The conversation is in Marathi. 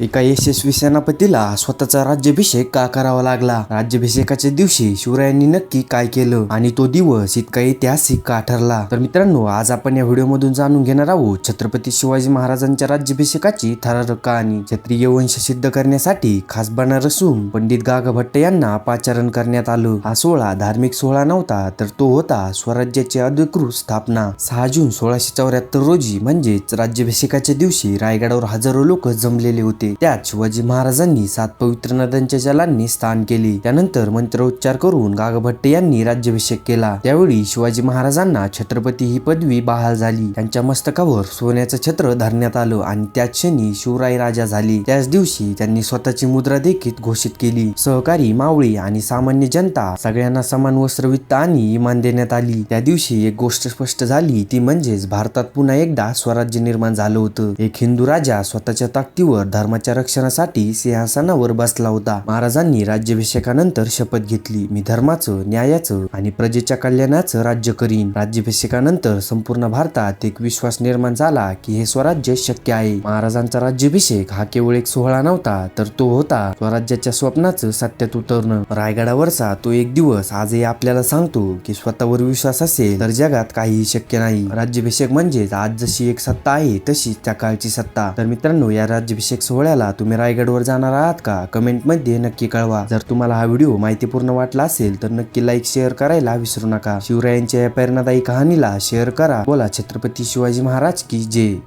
एका यशस्वी सेनापतीला स्वतःचा राज्याभिषेक का करावा लागला? राज्याभिषेकाच्या दिवशी शिवरायांनी नक्की काय केलं? आणि तो दिवस इतका ऐतिहासिक का ठरला? तर मित्रांनो आज आपण या व्हिडिओमधून जाणून घेणार आहोत छत्रपती शिवाजी महाराजांच्या राज्याभिषेकाची थरारक कहाणी. क्षत्रिय वंश सिद्ध करण्यासाठी खास बनारसून पंडित गागा भट्ट यांना पाचारण करण्यात आलं. हा सोहळा धार्मिक सोहळा नव्हता तर तो होता स्वराज्याची अधिकृत स्थापना. सहा जून सोळाशे चौऱ्याहत्तर रोजी म्हणजेच राज्याभिषेकाच्या दिवशी रायगडावर हजारो लोक जमलेले होते. त्यात शिवाजी महाराजांनी सात पवित्र नद्यांच्या जलांनी स्नान केले. त्यानंतर मंत्रोच्चार करून गागभट्ट यांनी राज्याभिषेक केला. त्यावेळी शिवाजी महाराजांना छत्रपती ही पदवी बहाल झाली. त्यांच्या मस्तकावर सोन्याचं छत्र धरण्यात आलं आणि त्याच क्षणी शिवराय राजा झाले. त्याच दिवशी त्यांनी स्वतःची मुद्रा देखील घोषित केली. सहकारी मावळी आणि सामान्य जनता सगळ्यांना समान वस्त्रवित्त आणि इमान देण्यात आली. त्या दिवशी एक गोष्ट स्पष्ट झाली. ती म्हणजेच भारतात पुन्हा एकदा स्वराज्य निर्माण झालं होतं. एक हिंदू राजा स्वतःच्या ताकदीवर धर्माच्या रक्षणासाठी सिंहासनावर बसला होता. महाराजांनी राज्याभिषेकानंतर शपथ घेतली. मी धर्माचं न्यायाचं आणि प्रजेच्या कल्याणाचं राज्य करीन. राज्याभिषेकानंतर संपूर्ण भारतात एक विश्वास निर्माण झाला की हे स्वराज्य शक्य आहे. महाराजांचा राज्याभिषेक हा केवळ एक सोहळा नव्हता तर तो होता स्वराज्याच्या स्वप्नाचं सत्यात उतरणं. रायगडावरचा तो एक दिवस आजही आपल्याला सांगतो की स्वतःवर विश्वास असेल तर जगात काहीही शक्य नाही. राज्याभिषेक म्हणजेच आज जशी एक सत्ता आहे तशीच त्या काळची सत्ता. तर मित्रांनो या राज्याभिषेक सोहळ्याला तुम्ही रायगडवर जाणार आहात का? कमेंटमध्ये नक्की कळवा. जर तुम्हाला हा व्हिडिओ माहितीपूर्ण वाटला असेल तर नक्की लाईक शेअर करायला विसरू नका. शिवरायांच्या या प्रेरणादायी कहाणीला शेअर करा. बोला छत्रपती शिवाजी महाराज की जय.